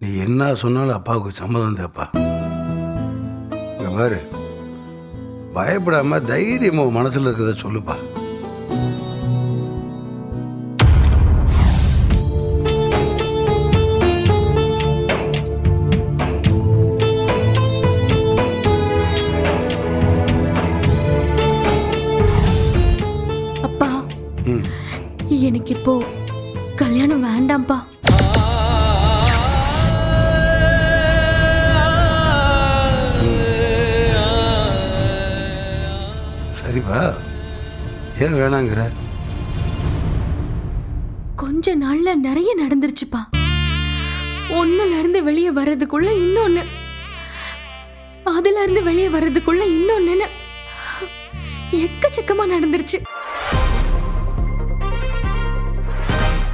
என்ன சொன்னாலும் அப்பாவுக்கு சம்மதம் தேப்பா இங்க பாரு. பயப்படாம தைரியமா உன் மனசுல இருக்கிறத சொல்லுப்பா. அப்பா எனக்கு இப்போ கல்யாணம் வேண்டாம்ப்பா. சரிப்பா. ஏன் வேணாங்கிற? கொஞ்ச நாள்ல நிறைய நடந்துருச்சுப்பா. ஒண்ணுல இருந்து வெளியே வர்றதுக்குள்ள இன்னொன்னு. அதுல இருந்து வெளியே வர்றதுக்குள்ள இன்னொன்னு. எக்கச்சக்கமா நடந்துருச்சு.